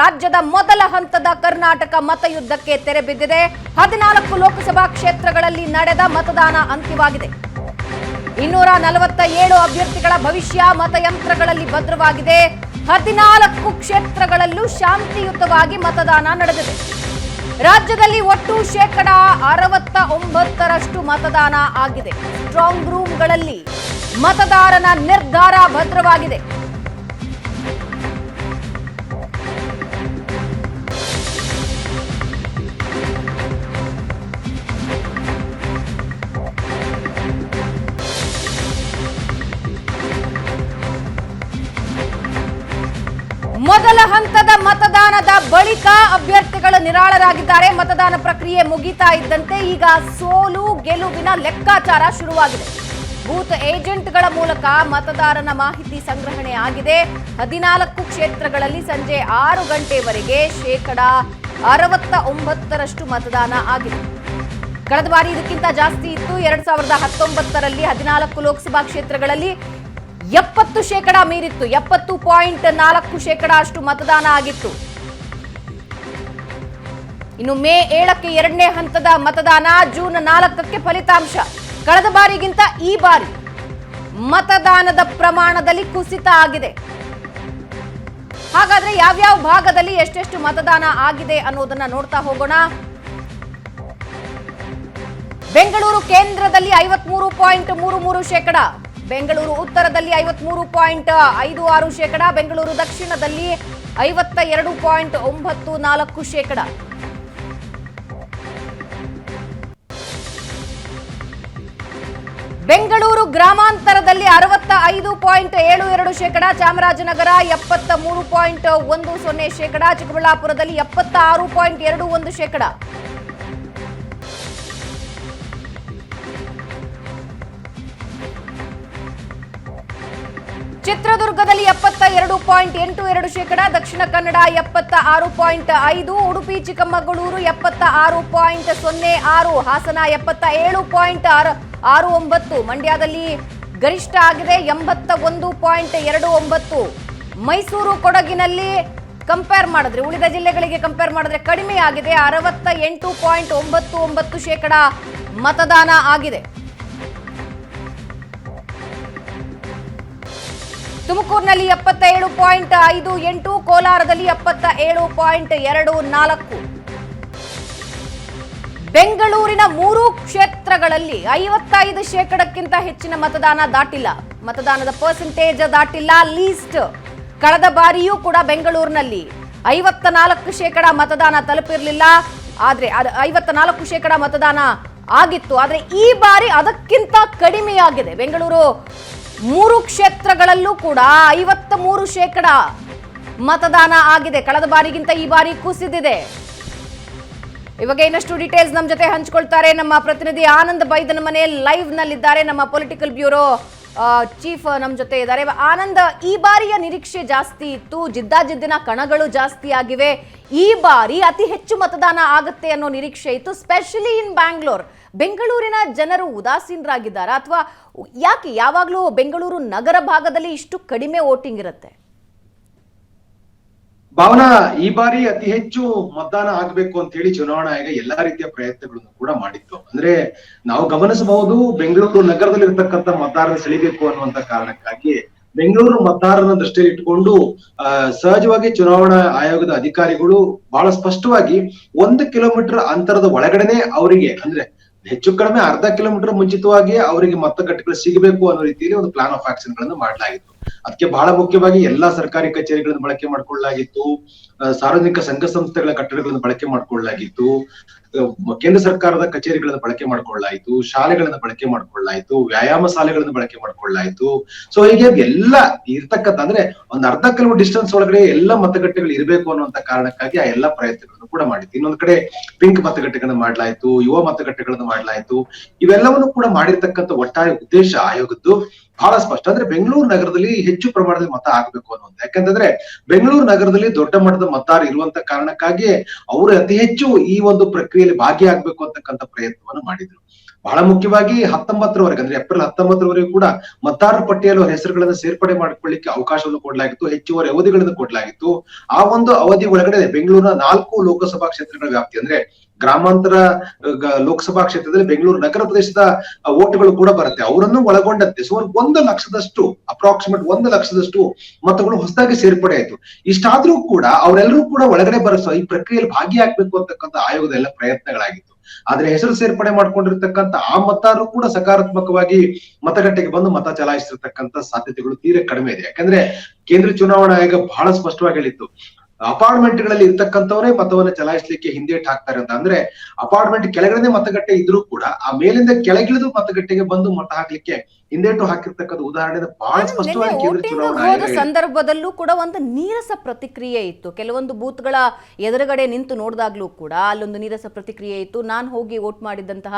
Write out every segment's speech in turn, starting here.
ರಾಜ್ಯದ ಮೊದಲ ಹಂತದ ಕರ್ನಾಟಕ ಮತಯುದ್ಧಕ್ಕೆ ತೆರೆ ಬಿದ್ದಿದೆ. ಹದಿನಾಲ್ಕು ಲೋಕಸಭಾ ಕ್ಷೇತ್ರಗಳಲ್ಲಿ ನಡೆದ ಮತದಾನ ಅಂತ್ಯವಾಗಿದೆ. ಇನ್ನೂರ ನಲವತ್ತ ಏಳು ಅಭ್ಯರ್ಥಿಗಳ ಭವಿಷ್ಯ ಮತಯಂತ್ರಗಳಲ್ಲಿ ಭದ್ರವಾಗಿದೆ. ಹದಿನಾಲ್ಕು ಕ್ಷೇತ್ರಗಳಲ್ಲೂ ಶಾಂತಿಯುತವಾಗಿ ಮತದಾನ ನಡೆದಿದೆ. ರಾಜ್ಯದಲ್ಲಿ ಒಟ್ಟು ಶೇಕಡ ಅರವತ್ತ ಒಂಬತ್ತರಷ್ಟು ಮತದಾನ ಆಗಿದೆ. ಸ್ಟ್ರಾಂಗ್ ರೂಮ್ಗಳಲ್ಲಿ ಮತದಾರನ ನಿರ್ಧಾರ ಭದ್ರವಾಗಿದೆ. ಮೊದಲ ಹಂತದ ಮತದಾನದ ಬಳಿಕ ಅಭ್ಯರ್ಥಿಗಳು ನಿರಾಳರಾಗಿದ್ದಾರೆ. ಮತದಾನ ಪ್ರಕ್ರಿಯೆ ಮುಗಿತಾ ಇದ್ದಂತೆ ಈಗ ಸೋಲು ಗೆಲುವಿನ ಲೆಕ್ಕಾಚಾರ ಶುರುವಾಗಿದೆ. ಬೂತ್ ಏಜೆಂಟ್ಗಳ ಮೂಲಕ ಮತದಾರನ ಮಾಹಿತಿ ಸಂಗ್ರಹಣೆ ಆಗಿದೆ. ಹದಿನಾಲ್ಕು ಕ್ಷೇತ್ರಗಳಲ್ಲಿ ಸಂಜೆ ಆರು ಗಂಟೆವರೆಗೆ ಶೇಕಡ ಅರವತ್ತ ಒಂಬತ್ತರಷ್ಟು ಮತದಾನ ಆಗಿದೆ. ಕಳೆದ ಬಾರಿ ಇದಕ್ಕಿಂತ ಜಾಸ್ತಿ ಇತ್ತು. ಎರಡ್ ಸಾವಿರದ ಹತ್ತೊಂಬತ್ತರಲ್ಲಿ ಹದಿನಾಲ್ಕು ಲೋಕಸಭಾ ಕ್ಷೇತ್ರಗಳಲ್ಲಿ ಎಪ್ಪತ್ತು ಶೇಕಡ ಮೀರಿತ್ತು, ಎಪ್ಪತ್ತು ಪಾಯಿಂಟ್ ನಾಲ್ಕು ಶೇಕಡ ಅಷ್ಟು ಮತದಾನ ಆಗಿತ್ತು. ಇನ್ನು ಮೇ ಏಳಕ್ಕೆ ಎರಡನೇ ಹಂತದ ಮತದಾನ, ಜೂನ್ ನಾಲ್ಕಕ್ಕೆ ಫಲಿತಾಂಶ. ಕಳೆದ ಬಾರಿಗಿಂತ ಈ ಬಾರಿ ಮತದಾನದ ಪ್ರಮಾಣದಲ್ಲಿ ಕುಸಿತ ಆಗಿದೆ. ಹಾಗಾದ್ರೆ ಯಾವ್ಯಾವ ಭಾಗದಲ್ಲಿ ಎಷ್ಟೆಷ್ಟು ಮತದಾನ ಆಗಿದೆ ಅನ್ನೋದನ್ನ ನೋಡ್ತಾ ಹೋಗೋಣ. ಬೆಂಗಳೂರು ಕೇಂದ್ರದಲ್ಲಿ ಐವತ್ಮೂರು ಪಾಯಿಂಟ್ ಮೂರು ಮೂರು ಶೇಕಡ ಬೆಂಗಳೂರು ಉತ್ತರದಲ್ಲಿ ಐವತ್ಮೂರು ಪಾಯಿಂಟ್ ಐದು ಆರು ಶೇಕಡ, ಬೆಂಗಳೂರು ದಕ್ಷಿಣದಲ್ಲಿ ಐವತ್ತ ಎರಡು ಪಾಯಿಂಟ್ ಒಂಬತ್ತು ನಾಲ್ಕು ಶೇಕಡ. ಬೆಂಗಳೂರು ಗ್ರಾಮಾಂತರದಲ್ಲಿ ಅರವತ್ತ ಐದು ಪಾಯಿಂಟ್ ಏಳು ಎರಡು ಶೇಕಡ, ಚಾಮರಾಜನಗರ ಎಪ್ಪತ್ತ ಮೂರು ಪಾಯಿಂಟ್ ಒಂದು ಸೊನ್ನೆ ಶೇಕಡ, ಚಿಕ್ಕಬಳ್ಳಾಪುರದಲ್ಲಿ ಎಪ್ಪತ್ತ ಆರು ಪಾಯಿಂಟ್ ಎರಡು ಒಂದು ಶೇಕಡ. ಚಿತ್ರದುರ್ಗದಲ್ಲಿ ಎಪ್ಪತ್ತ ಎರಡು ಪಾಯಿಂಟ್ ಎಂಟು ಎರಡು ಶೇಕಡ, ದಕ್ಷಿಣ ಕನ್ನಡ ಎಪ್ಪತ್ತ ಆರು ಪಾಯಿಂಟ್ ಐದು, ಉಡುಪಿ, ಚಿಕ್ಕಮಗಳೂರು ಎಪ್ಪತ್ತ ಆರು ಪಾಯಿಂಟ್ ಸೊನ್ನೆ ಆರು, ಹಾಸನ ಎಪ್ಪತ್ತ ಏಳು ಪಾಯಿಂಟ್ ಆರು ಆರು ಒಂಬತ್ತು, ಮಂಡ್ಯದಲ್ಲಿ ಗರಿಷ್ಠ ಆಗಿದೆ ಎಂಬತ್ತ ಒಂದು ಪಾಯಿಂಟ್ ಎರಡು ಒಂಬತ್ತು. ಮೈಸೂರು ಕೊಡಗಿನಲ್ಲಿ ಕಂಪೇರ್ ಮಾಡಿದ್ರೆ, ಉಳಿದ ಜಿಲ್ಲೆಗಳಿಗೆ ಕಂಪೇರ್ ಮಾಡಿದ್ರೆ ಕಡಿಮೆ ಆಗಿದೆ, ಅರವತ್ತ ಎಂಟು ಪಾಯಿಂಟ್ ಒಂಬತ್ತು ಒಂಬತ್ತು ಶೇಕಡ ಮತದಾನ ಆಗಿದೆ. ತುಮಕೂರಿನಲ್ಲಿ ಎಪ್ಪತ್ತ ಏಳು ಪಾಯಿಂಟ್ ಐದು ಎಂಟು, ಕೋಲಾರದಲ್ಲಿ ಎಪ್ಪತ್ತ ಏಳು ಪಾಯಿಂಟ್ ಎರಡು ನಾಲ್ಕು. ಬೆಂಗಳೂರಿನ ಮೂರು ಕ್ಷೇತ್ರಗಳಲ್ಲಿ ಐವತ್ತೈದು ಶೇಕಡಕ್ಕಿಂತ ಹೆಚ್ಚಿನ ಮತದಾನ ದಾಟಿಲ್ಲ. ಮತದಾನದ ಪರ್ಸೆಂಟೇಜ್ ದಾಟಿಲ್ಲ ಲೀಸ್ಟ್ ಕಳೆದ ಬಾರಿಯೂ ಕೂಡ ಬೆಂಗಳೂರಿನಲ್ಲಿ ಐವತ್ತ ನಾಲ್ಕು ಶೇಕಡ ಮತದಾನ ತಲುಪಿರಲಿಲ್ಲ. ಆದರೆ ಅದು ಐವತ್ತ ನಾಲ್ಕು ಶೇಕಡ ಮತದಾನ ಆಗಿತ್ತು. ಆದರೆ ಈ ಬಾರಿ ಅದಕ್ಕಿಂತ ಕಡಿಮೆಯಾಗಿದೆ. ಬೆಂಗಳೂರು ಮೂರು ಕ್ಷೇತ್ರಗಳಲ್ಲೂ ಕೂಡ ಐವತ್ತ ಮೂರು ಶೇಕಡ ಮತದಾನ ಆಗಿದೆ. ಕಳೆದ ಬಾರಿಗಿಂತ ಈ ಬಾರಿ ಕುಸಿದಿದೆ. ಇವಾಗ ಇನ್ನಷ್ಟು ಡೀಟೇಲ್ಸ್ ನಮ್ಮ ಜೊತೆ ಹಂಚ್ಕೊಳ್ತಾರೆ ನಮ್ಮ ಪ್ರತಿನಿಧಿ ಆನಂದ್ ಬೈದನ ಮನೆ ಲೈವ್ ನಲ್ಲಿದ್ದಾರೆ. ನಮ್ಮ ಪೊಲಿಟಿಕಲ್ ಬ್ಯೂರೋ ಚೀಫ್ ನಮ್ಮ ಜೊತೆ ಇದ್ದಾರೆ. ಆನಂದ್, ಈ ಬಾರಿಯ ನಿರೀಕ್ಷೆ ಜಾಸ್ತಿ ಇತ್ತು. ಜಿದ್ದಾಜಿದ್ದಿನ ಕಣಗಳು ಜಾಸ್ತಿ ಆಗಿವೆ. ಈ ಬಾರಿ ಅತಿ ಹೆಚ್ಚು ಮತದಾನ ಆಗುತ್ತೆ ಅನ್ನೋ ನಿರೀಕ್ಷೆ ಇತ್ತು. ಸ್ಪೆಷಲಿ ಇನ್ ಬ್ಯಾಂಗ್ಳೂರ್ ಬೆಂಗಳೂರಿನ ಜನರು ಉದಾಸೀನರಾಗಿದ್ದಾರಾ. ಅಥವಾ ಯಾಕೆ ಯಾವಾಗಲೂ ಬೆಂಗಳೂರು ನಗರ ಭಾಗದಲ್ಲಿ ಇಷ್ಟು ಕಡಿಮೆ ವೋಟಿಂಗ್ ಇರುತ್ತೆ? ಭಾವನಾ, ಈ ಬಾರಿ ಅತಿ ಹೆಚ್ಚು ಮತದಾನ ಆಗ್ಬೇಕು ಅಂತ ಹೇಳಿ ಚುನಾವಣಾ ಆಯೋಗ ಎಲ್ಲಾ ರೀತಿಯ ಪ್ರಯತ್ನಗಳನ್ನು ಕೂಡ ಮಾಡಿತ್ತು. ಅಂದ್ರೆ ನಾವು ಗಮನಿಸಬಹುದು, ಬೆಂಗಳೂರು ನಗರದಲ್ಲಿ ಇರತಕ್ಕಂತ ಮತದಾರರು ಸೆಳಿಬೇಕು ಅನ್ನುವಂತ ಕಾರಣಕ್ಕಾಗಿ ಬೆಂಗಳೂರು ಮತದಾರರನ್ನ ದೃಷ್ಟಿಯಲ್ಲಿ ಇಟ್ಕೊಂಡು ಸಹಜವಾಗಿ ಚುನಾವಣಾ ಆಯೋಗದ ಅಧಿಕಾರಿಗಳು ಬಹಳ ಸ್ಪಷ್ಟವಾಗಿ ಒಂದು ಕಿಲೋಮೀಟರ್ ಅಂತರದ ಒಳಗಡೆನೆ ಅವರಿಗೆ, ಅಂದ್ರೆ ಹೆಚ್ಚು ಕಡಿಮೆ ಅರ್ಧ ಕಿಲೋಮೀಟರ್ ಮುಂಚಿತವಾಗಿ ಅವರಿಗೆ ಮತಗಟ್ಟೆಗಳು ಸಿಗಬೇಕು ಅನ್ನೋ ರೀತಿಯಲ್ಲಿ ಒಂದು ಪ್ಲಾನ್ ಆಫ್ ಆಕ್ಷನ್ಗಳನ್ನು ಮಾಡಲಾಗಿತ್ತು. ಅದಕ್ಕೆ ಬಹಳ ಮುಖ್ಯವಾಗಿ ಎಲ್ಲಾ ಸರ್ಕಾರಿ ಕಚೇರಿಗಳನ್ನು ಬಳಕೆ ಮಾಡಿಕೊಳ್ಳಲಾಗಿತ್ತು. ಸಾರ್ವಜನಿಕ ಸಂಘ ಸಂಸ್ಥೆಗಳ ಕಟ್ಟಡಗಳನ್ನು ಬಳಕೆ ಮಾಡಿಕೊಳ್ಳಲಾಗಿತ್ತು. ಕೇಂದ್ರ ಸರ್ಕಾರದ ಕಚೇರಿಗಳನ್ನು ಬಳಕೆ ಮಾಡಿಕೊಳ್ಳಲಾಯಿತು ಶಾಲೆಗಳನ್ನ ಬಳಕೆ ಮಾಡಿಕೊಳ್ಳಲಾಯಿತು ವ್ಯಾಯಾಮ ಶಾಲೆಗಳನ್ನ ಬಳಕೆ ಮಾಡಿಕೊಳ್ಳಲಾಯಿತು ಸೊ ಹೀಗೆ ಎಲ್ಲ ಇರ್ತಕ್ಕಂಥ ಅಂದ್ರೆ ಒಂದ್ ಅರ್ಧ ಕಿಲೋ ಡಿಸ್ಟೆನ್ಸ್ ಒಳಗಡೆ ಎಲ್ಲ ಮತಗಟ್ಟೆಗಳು ಇರಬೇಕು ಅನ್ನುವಂತ ಕಾರಣಕ್ಕಾಗಿ ಆ ಎಲ್ಲಾ ಪ್ರಯತ್ನಗಳನ್ನು ಕೂಡ ಮಾಡಿತ್ತು ಇನ್ನೊಂದ್ ಕಡೆ ಪಿಂಕ್ ಮತಗಟ್ಟೆಗಳನ್ನ ಮಾಡ್ಲಾಯ್ತು, ಯುವ ಮತಗಟ್ಟೆಗಳನ್ನ ಮಾಡ್ಲಾಯ್ತು. ಇವೆಲ್ಲವನ್ನು ಕೂಡ ಮಾಡಿರ್ತಕ್ಕಂಥ ಒಟ್ಟಾರೆ ಉದ್ದೇಶ ಆಯೋಗದ್ದು. ಬಹಳ ಸ್ಪಷ್ಟ. ಅಂದ್ರೆ ಬೆಂಗಳೂರು ನಗರದಲ್ಲಿ ಹೆಚ್ಚು ಪ್ರಮಾಣದಲ್ಲಿ ಮತ ಆಗ್ಬೇಕು ಅನ್ನೋದು. ಯಾಕಂತಂದ್ರೆ ಬೆಂಗಳೂರು ನಗರದಲ್ಲಿ ದೊಡ್ಡ ಮಟ್ಟದ ಮತದಾರ ಇರುವಂತ ಕಾರಣಕ್ಕಾಗಿ ಅವರು ಅತಿ ಹೆಚ್ಚು ಈ ಒಂದು ಪ್ರಕ್ರಿಯೆಯಲ್ಲಿ ಭಾಗಿಯಾಗಬೇಕು ಅಂತಕ್ಕಂಥ ಪ್ರಯತ್ನವನ್ನು ಮಾಡಿದ್ರು. ಬಹಳ ಮುಖ್ಯವಾಗಿ ಹತ್ತೊಂಬತ್ತರವರೆಗೆ, ಅಂದ್ರೆ ಏಪ್ರಿಲ್ ಹತ್ತೊಂಬತ್ತರವರೆಗೂ ಕೂಡ ಮತದಾರರ ಪಟ್ಟಿಯಲ್ಲಿ ಹೆಸರುಗಳನ್ನು ಸೇರ್ಪಡೆ ಮಾಡಿಕೊಳ್ಳಿಕ್ಕೆ ಅವಕಾಶವನ್ನು ಕೊಡಲಾಗಿತ್ತು. ಹೆಚ್ಚುವರಿ ಅವಧಿಗಳನ್ನು ಕೊಡಲಾಗಿತ್ತು. ಆ ಒಂದು ಅವಧಿ ಒಳಗಡೆ ಬೆಂಗಳೂರಿನ ನಾಲ್ಕು ಲೋಕಸಭಾ ಕ್ಷೇತ್ರಗಳ ವ್ಯಾಪ್ತಿ ಅಂದ್ರೆ ಗ್ರಾಮಾಂತರ ಲೋಕಸಭಾ ಕ್ಷೇತ್ರದಲ್ಲಿ ಬೆಂಗಳೂರು ನಗರ ಪ್ರದೇಶದ ಓಟ್ಗಳು ಕೂಡ ಬರುತ್ತೆ. ಅವರನ್ನು ಒಳಗೊಂಡಂತೆ ಸುಮಾರು ಒಂದು ಲಕ್ಷದಷ್ಟು ಅಪ್ರಾಕ್ಸಿಮೇಟ್ ಒಂದು ಲಕ್ಷದಷ್ಟು ಮತಗಳು ಹೊಸದಾಗಿ ಸೇರ್ಪಡೆ ಆಯ್ತು. ಇಷ್ಟಾದ್ರೂ ಕೂಡ ಅವರೆಲ್ಲರೂ ಕೂಡ ಒಳಗಡೆ ಬರಸೋ ಈ ಪ್ರಕ್ರಿಯೆಯಲ್ಲಿ ಭಾಗಿಯಾಗಬೇಕು ಅಂತಕ್ಕಂಥ ಆಯೋಗದ ಎಲ್ಲ ಪ್ರಯತ್ನಗಳಾಗಿತ್ತು. ಆದ್ರೆ ಹೆಸರು ಸೇರ್ಪಡೆ ಮಾಡ್ಕೊಂಡಿರ್ತಕ್ಕಂಥ ಆ ಮತದಾರರು ಕೂಡ ಸಕಾರಾತ್ಮಕವಾಗಿ ಮತಗಟ್ಟೆಗೆ ಬಂದು ಮತ ಚಲಾಯಿಸಿರ್ತಕ್ಕಂಥ ಸಾಧ್ಯತೆಗಳು ತೀರ ಕಡಿಮೆ ಇದೆ. ಯಾಕಂದ್ರೆ ಕೇಂದ್ರ ಚುನಾವಣಾ ಆಯೋಗ ಬಹಳ ಸ್ಪಷ್ಟವಾಗಿ ಹೇಳಿತ್ತು. ಅಪಾರ್ಟ್ಮೆಂಟ್ಗಳಲ್ಲಿ ಇರ್ತಕ್ಕಂಥವರೇ ಮತವನ್ನ ಚಲಾಯಿಸಲಿಕ್ಕೆ ಹಿಂದೇಟ್ ಹಾಕ್ತಾರೆ ಅಂತ. ಅಂದ್ರೆ ಅಪಾರ್ಟ್ಮೆಂಟ್ ಕೆಳಗಡೆ ಮತಗಟ್ಟೆ ಇದ್ರೂ ಕೂಡ ಆ ಮೇಲಿಂದ ಕೆಳಗಿಳಿದು ಮತಗಟ್ಟೆಗೆ ಬಂದು ಮತ ಹಾಕ್ಲಿಕ್ಕೆ ಹಿಂದೇಟು ಹಾಕಿರ್ತಕ್ಕಂಥ ಉದಾಹರಣೆ ಬಹಳ ಸ್ಪಷ್ಟವಾಗಿ ಕೇಂದ್ರ ಚುನಾವಣಾ. ಸಂದರ್ಭದಲ್ಲೂ ಕೂಡ ಒಂದು ನೀರಸ ಪ್ರತಿಕ್ರಿಯೆ ಇತ್ತು. ಕೆಲವೊಂದು ಬೂತ್ಗಳ ಎದುರುಗಡೆ ನಿಂತು ನೋಡಿದಾಗ್ಲೂ ಕೂಡ ಅಲ್ಲೊಂದು ನೀರಸ ಪ್ರತಿಕ್ರಿಯೆ ಇತ್ತು. ನಾನು ಹೋಗಿ ವೋಟ್ ಮಾಡಿದಂತಹ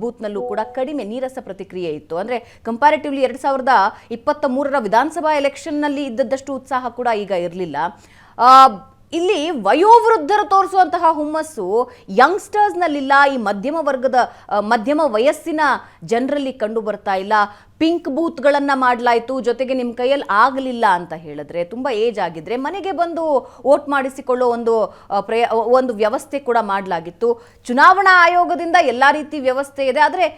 ಬೂತ್ನಲ್ಲೂ ಕೂಡ ಕಡಿಮೆ ನೀರಸ ಪ್ರತಿಕ್ರಿಯೆ ಇತ್ತು. ಅಂದ್ರೆ ಕಂಪ್ಯಾರಿಟಿವ್ಲಿ ಎರಡ್ ಸಾವಿರದ ಇಪ್ಪತ್ತ ಮೂರರ ವಿಧಾನಸಭಾ ಎಲೆಕ್ಷನ್ನಲ್ಲಿ ಇದ್ದದ್ದಷ್ಟು ಉತ್ಸಾಹ ಕೂಡ ಈಗ ಇರಲಿಲ್ಲ. ಇಲ್ಲಿ ವಯೋವೃದ್ಧರು ತೋರಿಸುವಂತಹ ಹುಮ್ಮಸ್ಸು ಯಂಗ್ಸ್ಟರ್ಸ್ನಲ್ಲಿಲ್ಲ ಈ ಮಧ್ಯಮ ವರ್ಗದ ಮಧ್ಯಮ ವಯಸ್ಸಿನ ಜನರಲ್ಲಿ ಕಂಡು ಬರ್ತಾ ಇಲ್ಲ. ಪಿಂಕ್ ಬೂತ್ಗಳನ್ನು ಮಾಡಲಾಯಿತು. ಜೊತೆಗೆ ನಿಮ್ಮ ಕೈಯಲ್ಲಿ ಆಗಲಿಲ್ಲ ಅಂತ ಹೇಳಿದ್ರೆ, ತುಂಬ ಏಜ್ ಆಗಿದ್ರೆ ಮನೆಗೆ ಬಂದು ವೋಟ್ ಮಾಡಿಸಿಕೊಳ್ಳೋ ಒಂದು ಪ್ರಯ, ಒಂದು ವ್ಯವಸ್ಥೆ ಕೂಡ ಮಾಡಲಾಗಿತ್ತು. ಚುನಾವಣಾ ಆಯೋಗದಿಂದ ಎಲ್ಲ ರೀತಿ ವ್ಯವಸ್ಥೆ ಇದೆ. ಆದರೆ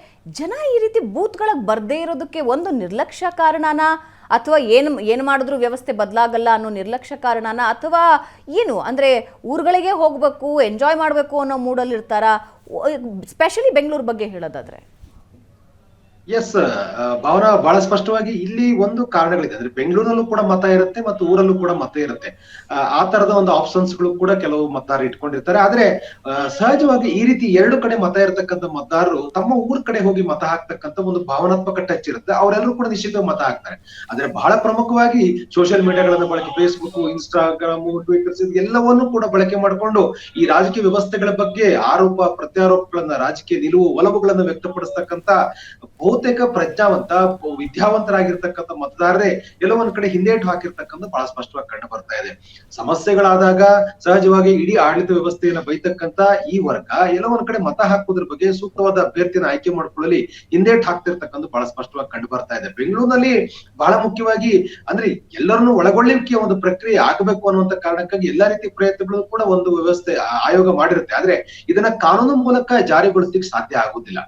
ಜನ ಈ ರೀತಿ ಬೂತ್ಗಳಿಗೆ ಬರದೇ ಇರೋದಕ್ಕೆ ಒಂದು ನಿರ್ಲಕ್ಷ್ಯ ಕಾರಣನಾ? ಅಥವಾ ಏನು ಏನು ಮಾಡಿದ್ರೂ ವ್ಯವಸ್ಥೆ ಬದಲಾಗಲ್ಲ ಅನ್ನೋ ನಿರ್ಲಕ್ಷ್ಯ ಕಾರಣನ ಅಥವಾ ಏನು, ಅಂದರೆ ಊರುಗಳಿಗೆ ಹೋಗಬೇಕು ಎಂಜಾಯ್ ಮಾಡಬೇಕು ಅನ್ನೋ ಮೂಡಲ್ಲಿ ಇರ್ತಾರಾ ಸ್ಪೆಷಲಿ ಬೆಂಗಳೂರು ಬಗ್ಗೆ ಹೇಳೋದಾದ್ರೆ. ಎಸ್ ಭಾವನ ಬಹಳ ಸ್ಪಷ್ಟವಾಗಿ ಇಲ್ಲಿ ಒಂದು ಕಾರಣಗಳಿದೆ. ಅಂದ್ರೆ ಬೆಂಗಳೂರಲ್ಲೂ ಕೂಡ ಮತ ಇರುತ್ತೆ ಮತ್ತು ಊರಲ್ಲೂ ಕೂಡ ಮತ ಇರುತ್ತೆ. ಆ, ತರದ ಒಂದು ಆಪ್ಷನ್ಸ್ಗಳು ಕೂಡ ಕೆಲವು ಮತದಾರರು ಇಟ್ಕೊಂಡಿರ್ತಾರೆ. ಆದ್ರೆ ಸಹಜವಾಗಿ ಈ ರೀತಿ ಎರಡು ಕಡೆ ಮತ ಇರತಕ್ಕಂಥ ಮತದಾರರು ತಮ್ಮ ಊರ್ ಕಡೆ ಹೋಗಿ ಮತ ಹಾಕ್ತಕ್ಕಂಥ ಒಂದು ಭಾವನಾತ್ಮಕ ಟಚ್ ಇರುತ್ತೆ. ಅವರೆಲ್ಲರೂ ಕೂಡ ನಿಶ್ಚಿತ ಮತ ಹಾಕ್ತಾರೆ. ಆದ್ರೆ ಬಹಳ ಪ್ರಮುಖವಾಗಿ ಸೋಷಿಯಲ್ ಮೀಡಿಯಾಗಳನ್ನ ಬಳಕೆ ಫೇಸ್ಬುಕ್ ಇನ್ಸ್ಟಾಗ್ರಾಮ್ ಟ್ವಿಟರ್ಸ್ ಎಲ್ಲವನ್ನೂ ಕೂಡ ಬಳಕೆ ಮಾಡಿಕೊಂಡು ಈ ರಾಜಕೀಯ ವ್ಯವಸ್ಥೆಗಳ ಬಗ್ಗೆ ಆರೋಪ ಪ್ರತ್ಯಾರೋಪಗಳನ್ನ ರಾಜಕೀಯ ನಿಲುವು ಒಲವುಗಳನ್ನ ವ್ಯಕ್ತಪಡಿಸ್ತಕ್ಕಂತ ಬಹುತೇಕ ಪ್ರಜ್ಞಾವಂತ ವಿದ್ಯಾವಂತರಾಗಿರ್ತಕ್ಕಂಥ ಮತದಾರರೇ ಎಲ್ಲೋ ಕಡೆ ಹಿಂದೇಟು ಹಾಕಿರ್ತಕ್ಕಂಥ ಬಹಳ ಸ್ಪಷ್ಟವಾಗಿ ಕಂಡು ಬರ್ತಾ ಇದೆ. ಸಮಸ್ಯೆಗಳಾದಾಗ ಸಹಜವಾಗಿ ಇಡೀ ಆಡಳಿತ ವ್ಯವಸ್ಥೆಯನ್ನ ಬೈತಕ್ಕಂತ ಈ ವರ್ಗ ಎಲ್ಲೋ ಒಂದ್ ಕಡೆ ಮತ ಹಾಕುವುದ್ರ ಬಗ್ಗೆ ಸೂಕ್ತವಾದ ಅಭ್ಯರ್ಥಿನ ಆಯ್ಕೆ ಮಾಡ್ಕೊಳ್ಳಲಿ, ಹಿಂದೇಟು ಹಾಕ್ತಿರ್ತಕ್ಕಂಥ ಬಹಳ ಸ್ಪಷ್ಟವಾಗಿ ಕಂಡು ಬರ್ತಾ ಇದೆ. ಬೆಂಗಳೂರಿನಲ್ಲಿ ಬಹಳ ಮುಖ್ಯವಾಗಿ ಅಂದ್ರೆ ಎಲ್ಲರನ್ನು ಒಳಗೊಳ್ಳುವಿಕೆಯ ಒಂದು ಪ್ರಕ್ರಿಯೆ ಆಗಬೇಕು ಅನ್ನುವಂತ ಕಾರಣಕ್ಕಾಗಿ ಎಲ್ಲಾ ರೀತಿ ಪ್ರಯತ್ನಗಳು ಕೂಡ ಒಂದು ವ್ಯವಸ್ಥೆ ಆಯೋಗ ಮಾಡಿರುತ್ತೆ. ಆದ್ರೆ ಇದನ್ನ ಕಾನೂನು ಮೂಲಕ ಜಾರಿಗೊಳಿಸ್ಲಿಕ್ಕೆ ಸಾಧ್ಯ ಆಗುದಿಲ್ಲ.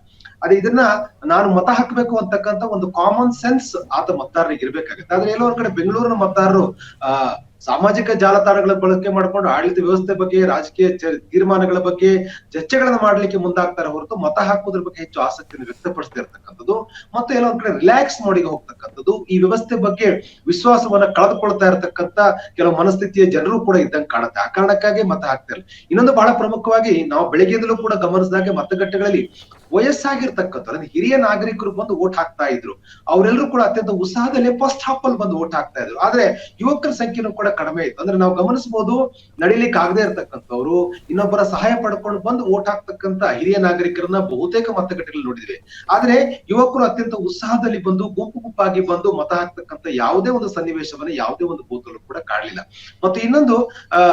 ಅದೇ ಇದನ್ನ ನಾನು ಮತ ಹಾಕಬೇಕು ಅಂತಕ್ಕಂತ ಒಂದು ಕಾಮನ್ ಸೆನ್ಸ್ ಆತ ಮತದಾರರಿಗೆ ಇರ್ಬೇಕಾಗತ್ತೆ. ಆದ್ರೆ ಎಲ್ಲೋ ಒಂದ್ ಕಡೆ ಬೆಂಗಳೂರಿನ ಮತದಾರರು, ಆ, ಸಾಮಾಜಿಕ ಜಾಲತಾಣಗಳ ಬಳಕೆ ಮಾಡ್ಕೊಂಡು ಆಡಳಿತ ವ್ಯವಸ್ಥೆ ಬಗ್ಗೆ, ರಾಜಕೀಯ ತೀರ್ಮಾನಗಳ ಬಗ್ಗೆ, ಚರ್ಚೆಗಳನ್ನ ಮಾಡ್ಲಿಕ್ಕೆ ಮುಂದಾಗ್ತಾರೆ ಹೊರತು ಮತ ಹಾಕುವುದ್ರ ಬಗ್ಗೆ ಹೆಚ್ಚು ಆಸಕ್ತಿಯನ್ನು ವ್ಯಕ್ತಪಡಿಸ್ತಾ ಇರ್ತಕ್ಕಂಥದ್ದು ಮತ್ತೆ ಎಲ್ಲೋ ಒಂದ್ ಕಡೆ ರಿಲ್ಯಾಕ್ಸ್ ಮೋಡಿಗೆ ಹೋಗ್ತಕ್ಕಂಥದ್ದು. ಈ ವ್ಯವಸ್ಥೆ ಬಗ್ಗೆ ವಿಶ್ವಾಸವನ್ನ ಕಳೆದುಕೊಳ್ತಾ ಇರತಕ್ಕಂತ ಕೆಲವು ಮನಸ್ಥಿತಿಯ ಜನರು ಕೂಡ ಇದ್ದಂಗೆ ಕಾಣುತ್ತೆ. ಆ ಕಾರಣಕ್ಕಾಗಿ ಮತ ಹಾಕ್ತಾರೆ ಇನ್ನೊಂದು ಬಹಳ ಪ್ರಮುಖವಾಗಿ ನಾವು ಬೆಳಗ್ಗೆಯಿಂದಲೂ ಕೂಡ ಗಮನಿಸಿದಾಗ ಮತಗಟ್ಟೆಗಳಲ್ಲಿ ವಯಸ್ಸಾಗಿರ್ತಕ್ಕಂಥ ಹಿರಿಯ ನಾಗರಿಕರು ಬಂದು ಓಟ್ ಹಾಕ್ತಾ ಇದ್ರು. ಅವರೆಲ್ಲರೂ ಕೂಡ ಅತ್ಯಂತ ಉತ್ಸಾಹದಲ್ಲಿ ಫಸ್ಟ್ ಹಾಪ್ ಅಲ್ಲಿ ಬಂದು ಓಟ್ ಹಾಕ್ತಾ ಇದ್ರು. ಆದ್ರೆ ಯುವಕರ ಸಂಖ್ಯೆನೂ ಕೂಡ ಕಡಿಮೆ ಇತ್ತು. ಅಂದ್ರೆ ನಾವು ಗಮನಿಸಬಹುದು, ನಡೀಲಿಕ್ಕೆ ಆಗದೆ ಇರ್ತಕ್ಕಂಥವ್ರು, ಇನ್ನೊಬ್ಬರ ಸಹಾಯ ಪಡ್ಕೊಂಡು ಬಂದು ಓಟ್ ಹಾಕ್ತಕ್ಕಂತ ಹಿರಿಯ ನಾಗರಿಕರನ್ನ ಬಹುತೇಕ ಮತಗಟ್ಟೆಗಳಲ್ಲಿ ನೋಡಿದ್ವಿ. ಆದ್ರೆ ಯುವಕರು ಅತ್ಯಂತ ಉತ್ಸಾಹದಲ್ಲಿ ಬಂದು, ಗುಂಪು ಗುಂಪಾಗಿ ಬಂದು ಮತ ಹಾಕ್ತಕ್ಕಂತ ಯಾವುದೇ ಒಂದು ಸನ್ನಿವೇಶವನ್ನ, ಯಾವುದೇ ಒಂದು ಬೂತಲ್ಲೂ ಕೂಡ ಕಾಣಲಿಲ್ಲ. ಮತ್ತು ಇನ್ನೊಂದು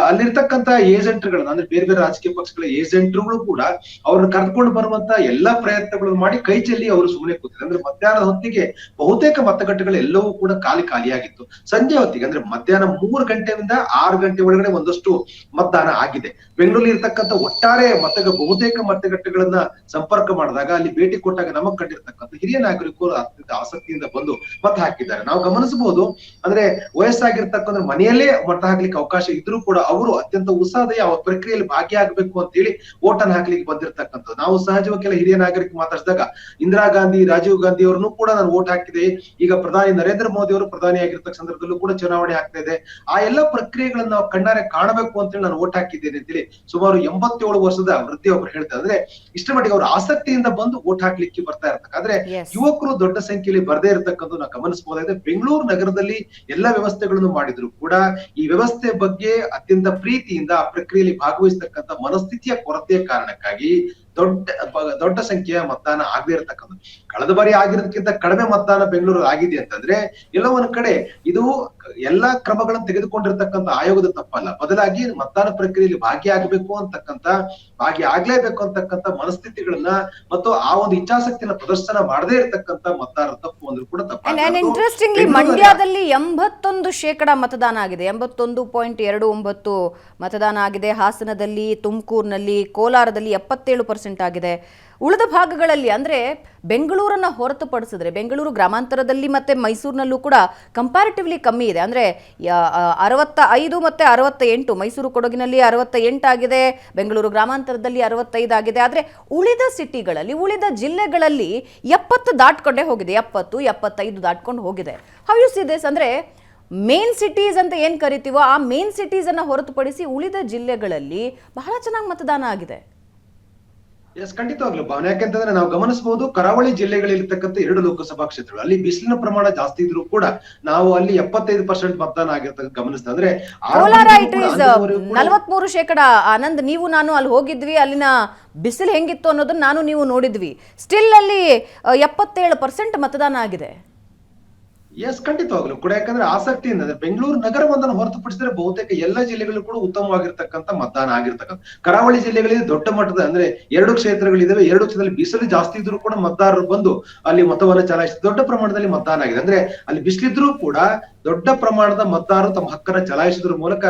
ಅಲ್ಲಿರ್ತಕ್ಕಂತ ಏಜೆಂಟ್ಗಳನ್ನ ಅಂದ್ರೆ ಬೇರೆ ಬೇರೆ ರಾಜಕೀಯ ಪಕ್ಷಗಳ ಏಜೆಂಟ್ರುಗಳು ಕೂಡ ಅವ್ರನ್ನ ಕರೆದುಕೊಂಡು ಬರುವಂತ ಎಲ್ಲಾ ಪ್ರಯತ್ನಗಳನ್ನು ಮಾಡಿ ಕೈ ಚೆಲ್ಲಿ ಅವರು ಸುಮ್ಮನೆ ಕೂತಿದ್ರು. ಅಂದ್ರೆ ಮಧ್ಯಾಹ್ನದ ಹೊತ್ತಿಗೆ ಬಹುತೇಕ ಮತಗಟ್ಟೆಗಳು ಎಲ್ಲವೂ ಕೂಡ ಖಾಲಿ ಖಾಲಿಯಾಗಿತ್ತು. ಸಂಜೆ ಹೊತ್ತಿಗೆ, ಅಂದ್ರೆ ಮಧ್ಯಾಹ್ನ ಮೂರು ಗಂಟೆಯಿಂದ ಆರು ಗಂಟೆ ಒಳಗಡೆ ಒಂದಷ್ಟು ಮತದಾನ ಆಗಿದೆ. ಬೆಂಗಳೂರಲ್ಲಿ ಇರ್ತಕ್ಕಂಥ ಒಟ್ಟಾರೆ ಮತಗ, ಬಹುತೇಕ ಮತಗಟ್ಟೆಗಳನ್ನ ಸಂಪರ್ಕ ಮಾಡಿದಾಗ ಅಲ್ಲಿ ಭೇಟಿ ಕೊಟ್ಟಾಗ ನಮಗ್ ಕಂಡಿರ್ತಕ್ಕಂಥ ಹಿರಿಯ ನಾಗರಿಕರು ಅತ್ಯಂತ ಆಸಕ್ತಿಯಿಂದ ಬಂದು ಮತ ಹಾಕಿದ್ದಾರೆ. ನಾವು ಗಮನಿಸಬಹುದು, ಅಂದ್ರೆ ವಯಸ್ಸಾಗಿರ್ತಕ್ಕಂಥ ಮನೆಯಲ್ಲೇ ಮತ ಹಾಕ್ಲಿಕ್ಕೆ ಅವಕಾಶ ಇದ್ರೂ ಕೂಡ ಅವರು ಅತ್ಯಂತ ಉತ್ಸಾಹದ ಪ್ರಕ್ರಿಯೆಯಲ್ಲಿ ಭಾಗಿಯಾಗಬೇಕು ಅಂತ ಹೇಳಿ ಓಟನ್ ಹಾಕ್ಲಿಕ್ಕೆ ಬಂದಿರತಕ್ಕಂಥದ್ದು. ನಾವು ಸಹಜವಾಗಿ ಕೆಲ ಹಿರಿಯ ನಾಗರಿಕ ಮಾತಾಡಿಸಿದಾಗ ಇಂದಿರಾ ಗಾಂಧಿ ರಾಜೀವ್ ಗಾಂಧಿ ಅವರನ್ನು ಕೂಡ ನಾನು ಓಟ್ ಹಾಕಿದೆ. ಈಗ ಪ್ರಧಾನಿ ನರೇಂದ್ರ ಮೋದಿ ಅವರು ಪ್ರಧಾನಿ ಆಗಿರ್ತಕ್ಕ ಸಂದರ್ಭದಲ್ಲೂ ಕೂಡ ಚುನಾವಣೆ ಆಗ್ತಾ ಇದೆ. ಆ ಎಲ್ಲಾ ಪ್ರಕ್ರಿಯೆಗಳನ್ನ ನಾವು ಕಣ್ಣಾರೆ ಕಾಣಬೇಕು ಅಂತ ಹೇಳಿ ನಾನು ಓಟ್ ಹಾಕಿದ್ದೇನೆ ಅಂತೇಳಿ ಸುಮಾರು ಎಂಬತ್ತೇಳು ವರ್ಷದ ವೃದ್ಧಿ ಒಬ್ರು ಹೇಳ್ತಾರೆ ಅಂದ್ರೆ ಇಷ್ಟ ಮಟ್ಟಿಗೆ ಅವರು ಆಸಕ್ತಿಯಿಂದ ಬಂದು ಓಟ್ ಹಾಕ್ಲಿಕ್ಕೆ ಬರ್ತಾ ಇರ್ತಕ್ಕ. ಆದ್ರೆ ಯುವಕರು ದೊಡ್ಡ ಸಂಖ್ಯೆಯಲ್ಲಿ ಬರದೇ ಇರತಕ್ಕಂಥ ನಾವು ಗಮನಿಸಬಹುದಾಗಿದೆ ಬೆಂಗಳೂರು ನಗರದಲ್ಲಿ ಎಲ್ಲಾ ವ್ಯವಸ್ಥೆಗಳನ್ನು ಮಾಡಿದ್ರು ಕೂಡ. ಈ ವ್ಯವಸ್ಥೆ ಬಗ್ಗೆ ಅತ್ಯಂತ ಪ್ರೀತಿಯಿಂದ ಆ ಪ್ರಕ್ರಿಯೆಯಲ್ಲಿ ಭಾಗವಹಿಸತಕ್ಕಂಥ ಮನಸ್ಥಿತಿಯ ಕೊರತೆಯ ಕಾರಣಕ್ಕಾಗಿ ದೊಡ್ಡ ದೊಡ್ಡ ಸಂಖ್ಯೆಯ ಮತದಾನ ಆಗದೇ ಇರತಕ್ಕಂಥ ಕಳೆದ ಬಾರಿ ಆಗಿರೋದಕ್ಕಿಂತ ಕಡಿಮೆ ಮತದಾನ ಬೆಂಗಳೂರು ಆಗಿದೆ ಅಂತಂದ್ರೆ, ಎಲ್ಲ ಒಂದ್ ಕಡೆ ಇದು ಎಲ್ಲಾ ಕ್ರಮಗಳನ್ನು ತೆಗೆದುಕೊಂಡಿರ್ತಕ್ಕಂಥ ಆಯೋಗದ ತಪ್ಪಲ್ಲ. ಬದಲಾಗಿ ಮತದಾನ ಪ್ರಕ್ರಿಯೆಯಲ್ಲಿ ಭಾಗಿಯಾಗಬೇಕು ಅಂತಕ್ಕಂಥ ಭಾಗಿಯಾಗಲೇಬೇಕು ಅಂತಕ್ಕಂಥ ಮನಸ್ಥಿತಿಗಳನ್ನ ಮತ್ತು ಆ ಒಂದು ಇಚ್ಛಾಸಕ್ತಿನ ಪ್ರದರ್ಶನ ಮಾಡದೇ ಇರತಕ್ಕಂಥ ಮತದಾರರ ತಪ್ಪು ಅಂದ್ರೆ ಕೂಡ ತಪ್ಪು ಇಂಟ್ರೆಸ್ಟಿಂಗ್ಲಿ ಮಂಡ್ಯದಲ್ಲಿ ಎಂಬತ್ತೊಂದು ಶೇಕಡ ಮತದಾನ ಆಗಿದೆ. ಎಂಬತ್ತೊಂದು ಪಾಯಿಂಟ್ ಎರಡು ಒಂಬತ್ತು ಮತದಾನ ಆಗಿದೆ. ಹಾಸನದಲ್ಲಿ ತುಮಕೂರಿನಲ್ಲಿ ಕೋಲಾರದಲ್ಲಿ ಎಪ್ಪತ್ತೇಳು ಪರ್ಸೆಂಟ್ ಆಗಿದೆ. ಉಳಿದ ಭಾಗಗಳಲ್ಲಿ ಅಂದ್ರೆ ಬೆಂಗಳೂರನ್ನ ಹೊರತುಪಡಿಸಿದ್ರೆ ಬೆಂಗಳೂರು ಗ್ರಾಮಾಂತರದಲ್ಲಿ ಮತ್ತೆ ಮೈಸೂರಿನಲ್ಲೂ ಕೂಡ ಕಂಪ್ಯಾರಿಟಿವ್ಲಿ ಕಮ್ಮಿ ಇದೆ. ಅಂದ್ರೆ ಅರವತ್ತ ಐದು ಮತ್ತೆ ಅರವತ್ತ ಎಂಟು ಮೈಸೂರು ಕೊಡಗಿನಲ್ಲಿ ಅರವತ್ತ ಎಂಟಾಗಿದೆ ಬೆಂಗಳೂರು ಗ್ರಾಮಾಂತರದಲ್ಲಿ ಅರವತ್ತೈದು ಆಗಿದೆ. ಆದ್ರೆ, ಉಳಿದ ಸಿಟಿಗಳಲ್ಲಿ, ಉಳಿದ ಜಿಲ್ಲೆಗಳಲ್ಲಿ ಎಪ್ಪತ್ತು ದಾಟ್ಕೊಂಡೇ ಹೋಗಿದೆ. ಎಪ್ಪತ್ತು, ಎಪ್ಪತ್ತೈದು ದಾಟ್ಕೊಂಡು ಹೋಗಿದೆ. ಹೌ ಯು ಸಿ ದಿಸ್ ಅಂದ್ರೆ ಮೇನ್ ಸಿಟೀಸ್ ಅಂತ ಏನು ಕರಿತೀವೋ ಆ ಮೇನ್ ಸಿಟೀಸನ್ನು ಹೊರತುಪಡಿಸಿ ಉಳಿದ ಜಿಲ್ಲೆಗಳಲ್ಲಿ ಬಹಳ ಚೆನ್ನಾಗಿ ಮತದಾನ ಆಗಿದೆ. ಎಸ್ ಖಂಡಿತವಾಗ್ಲು. ಭಾವನೆ ಯಾಕೆಂತಂದ್ರೆ ನಾವು ಗಮನಿಸಬಹುದು ಕರಾವಳಿ ಜಿಲ್ಲೆಗಳಿರ್ತಕ್ಕಂಥ ಎರಡು ಲೋಕಸಭಾ ಕ್ಷೇತ್ರಗಳು. ಅಲ್ಲಿ ಬಿಸಿಲಿನ ಪ್ರಮಾಣ ಜಾಸ್ತಿ ಇದ್ರೂ ಕೂಡ ನಾವು ಅಲ್ಲಿ ಎಪ್ಪತ್ತೈದು ಪರ್ಸೆಂಟ್ ಮತದಾನ ಆಗಿರ್ತಕ್ಕ ಗಮನಿಸ್ತಂದ್ರೆ ಅಂದ್ರೆ ನಲವತ್ಮೂರು ಶೇಕಡ. ಆನಂದ್ ನೀವು ನಾನು ಅಲ್ಲಿ ಹೋಗಿದ್ವಿ ಅಲ್ಲಿನ ಬಿಸಿಲು ಹೆಂಗಿತ್ತು ಅನ್ನೋದನ್ನ ನಾನು ನೀವು ನೋಡಿದ್ವಿ. ಸ್ಟಿಲ್ ಅಲ್ಲಿ ಎಪ್ಪತ್ತೇಳು ಪರ್ಸೆಂಟ್ ಮತದಾನ ಆಗಿದೆ. ಎಸ್ ಖಂಡಿತವಾಗ್ಲು. ಕೂಡ ಯಾಕಂದ್ರೆ ಆಸಕ್ತಿಯಿಂದ ಬೆಂಗಳೂರು ನಗರವೊಂದನ್ನು ಹೊರತುಪಡಿಸಿದ್ರೆ ಬಹುತೇಕ ಎಲ್ಲ ಜಿಲ್ಲೆಗಳು ಕೂಡ ಉತ್ತಮವಾಗಿರ್ತಕ್ಕಂಥ ಮತದಾನ ಆಗಿರ್ತಕ್ಕಂಥ, ಕರಾವಳಿ ಜಿಲ್ಲೆಗಳಲ್ಲಿ ದೊಡ್ಡ ಮಟ್ಟದ, ಅಂದ್ರೆ ಎರಡು ಕ್ಷೇತ್ರಗಳಿದಾವೆ. ಎರಡು ಕ್ಷೇತ್ರದಲ್ಲಿ ಬಿಸಿಲು ಜಾಸ್ತಿ ಇದ್ರೂ ಕೂಡ ಮತದಾರರು ಬಂದು ಅಲ್ಲಿ ಮತವನ್ನ ಚಲಾಯಿಸಿ ದೊಡ್ಡ ಪ್ರಮಾಣದಲ್ಲಿ ಮತದಾನ ಆಗಿದೆ. ಅಂದ್ರೆ ಅಲ್ಲಿ ಬಿಸಿಲಿದ್ರೂ ಕೂಡ ದೊಡ್ಡ ಪ್ರಮಾಣದ ಮತದಾರರು ತಮ್ಮ ಹಕ್ಕನ್ನ ಚಲಾಯಿಸಿದ್ರ ಮೂಲಕ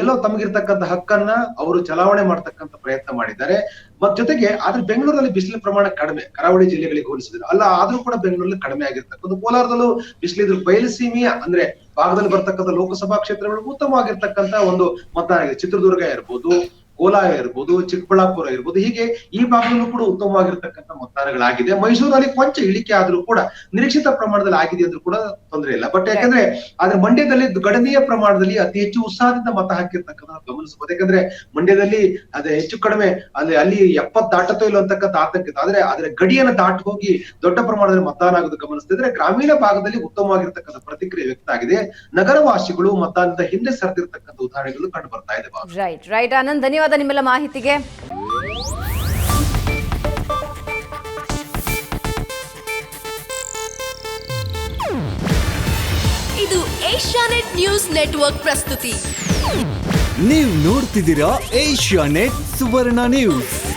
ಎಲ್ಲೋ ತಮಗಿರ್ತಕ್ಕಂಥ ಹಕ್ಕನ್ನ ಅವರು ಚಲಾವಣೆ ಮಾಡ್ತಕ್ಕಂಥ ಪ್ರಯತ್ನ ಮಾಡಿದ್ದಾರೆ. ಮತ್ ಜೊತೆಗೆ ಆದ್ರೆ ಬೆಂಗಳೂರಲ್ಲಿ ಬಿಸಿಲಿನ ಪ್ರಮಾಣ ಕಡಿಮೆ, ಕರಾವಳಿ ಜಿಲ್ಲೆಗಳಿಗೆ ಹೋಲಿಸಿದ್ರೆ. ಅಲ್ಲ, ಆದ್ರೂ ಕೂಡ ಬೆಂಗಳೂರಲ್ಲಿ ಕಡಿಮೆ ಆಗಿರ್ತಕ್ಕಂಥ ಕೋಲಾರದಲ್ಲೂ ಬಿಸಿಲಿದ್ರು ಬಯಲುಸೀಮೆಯ ಅಂದ್ರೆ ಭಾಗದಲ್ಲಿ ಬರ್ತಕ್ಕಂಥ ಲೋಕಸಭಾ ಕ್ಷೇತ್ರಗಳು ಉತ್ತಮವಾಗಿರ್ತಕ್ಕಂಥ ಒಂದು ಮತದಾನ ಆಗಿದೆ. ಚಿತ್ರದುರ್ಗ ಇರ್ಬೋದು ಕೋಲಾರ ಇರ್ಬೋದು, ಚಿಕ್ಕಬಳ್ಳಾಪುರ ಇರ್ಬೋದು, ಹೀಗೆ ಈ ಭಾಗದಲ್ಲೂ ಕೂಡ ಉತ್ತಮವಾಗಿರ್ತಕ್ಕಂಥ ಮತದಾನಗಳಾಗಿದೆ ಮೈಸೂರಲ್ಲಿ ಕೊಂಚ ಇಳಿಕೆ ಆದ್ರೂ ಕೂಡ ನಿರೀಕ್ಷಿತ ಪ್ರಮಾಣದಲ್ಲಿ ಆಗಿದೆ ಅಂದ್ರೂ ಕೂಡ ತೊಂದರೆ ಇಲ್ಲ. ಬಟ್ ಯಾಕಂದ್ರೆ ಆದ್ರೆ ಮಂಡ್ಯದಲ್ಲಿ ಗಣನೀಯ ಪ್ರಮಾಣದಲ್ಲಿ ಅತಿ ಹೆಚ್ಚು ಉತ್ಸಾಹದಿಂದ ಮತ ಹಾಕಿರ್ತಕ್ಕಂಥ ಗಮನಿಸಬಹುದು. ಯಾಕಂದ್ರೆ ಮಂಡ್ಯದಲ್ಲಿ ಅದೇ ಹೆಚ್ಚು ಕಡಿಮೆ ಅಲ್ಲಿ ಅಲ್ಲಿ ಎಪ್ಪತ್ ದಾಟತೋ ಇಲ್ಲ ಅಂತಕ್ಕಂಥ ಆತಂಕ ಇತ್ತು. ಆದ್ರೆ ಅದ್ರ ಗಡಿಯನ್ನು ದಾಟಿ ಹೋಗಿ ದೊಡ್ಡ ಪ್ರಮಾಣದಲ್ಲಿ ಮತದಾನ ಆಗೋದು ಗಮನಿಸ್ತಿದ್ರೆ ಗ್ರಾಮೀಣ ಭಾಗದಲ್ಲಿ ಉತ್ತಮವಾಗಿರ್ತಕ್ಕಂಥ ಪ್ರತಿಕ್ರಿಯೆ ವ್ಯಕ್ತ ಆಗಿದೆ. ನಗರವಾಸಿಗಳು ಮತದಾನದ ಹಿಂದೆ ಸರಿದಿರ್ತಕ್ಕಂಥ ಉದಾಹರಣೆಗಳು ಕಂಡು ಬರ್ತಾ ಇದೆ. ರೈಟ್ ರೈಟ್ ಆನಂದ್ ಧನ್ಯವಾದ ನಿಮ್ಮೆಲ್ಲ ಮಾಹಿತಿಗೆ. ಇದು ಏಷ್ಯಾನೆಟ್ ನ್ಯೂಸ್ ನೆಟ್ವರ್ಕ್ ಪ್ರಸ್ತುತಿ. ನೀವು ನೋಡ್ತಿದ್ದೀರಾ ಏಷ್ಯಾ ನೆಟ್ ಸುವರ್ಣ ನ್ಯೂಸ್.